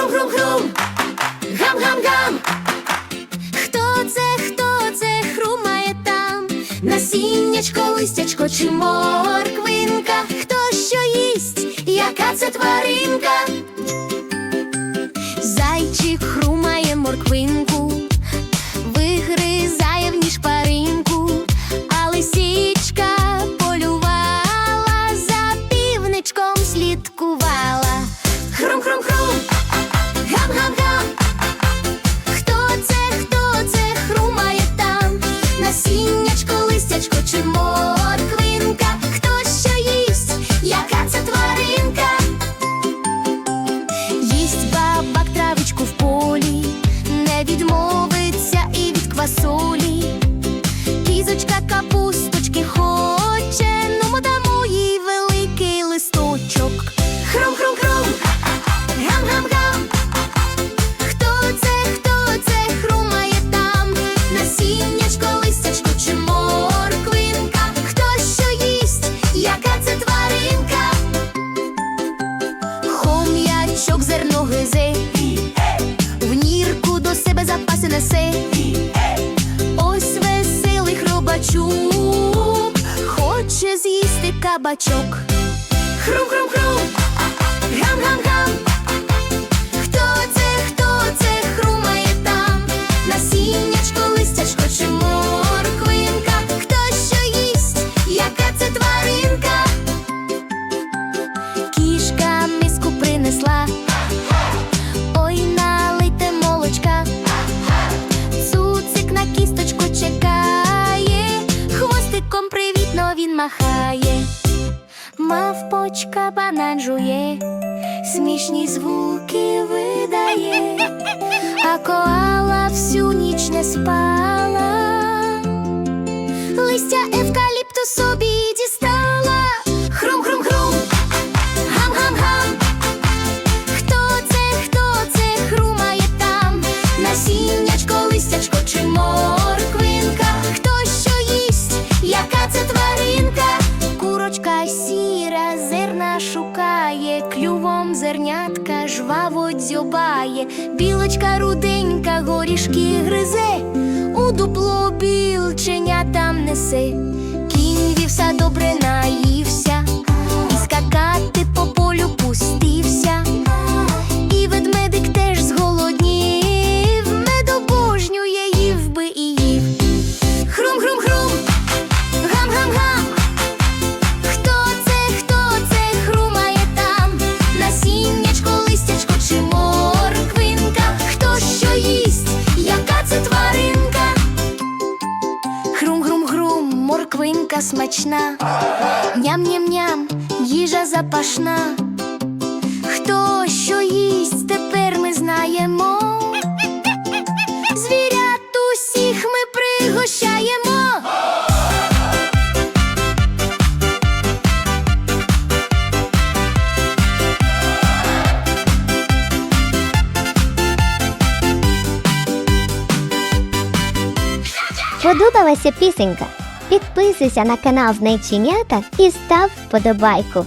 Хрум-хрум-хрум, гам-гам-гам. Хто це, хто це хрумає там? Насіннячко, листячко чи морквинка? Хто що їсть? Яка це тваринка? Зайчик хрумає морквинку, вигризає не відмовиться кабачок. Хрум-хрум-хрум, гам-гам-гам. Махає. Мавпочка банан жує, смішні звуки видає, а коала всю ніч не спала. Листя евкаліпту собі дістала. Хрум-хрум-хрум, гам-гам-гам. Хто це, хто це хрумає там? Насіннячко, листячко чи сіра зерна шукає, клювом зернятка жваво дзьобає, білочка руденька горішки гризе, у дупло білченя там несе. Кінь вівса добре морквинка смачна. Ням-ням-ням, їжа запашна. Хто що їсть, тепер ми знаємо. Звірят усіх ми пригощаємо. Сподобалася пісенька? Підписуйся на канал Знайченята і став вподобайку.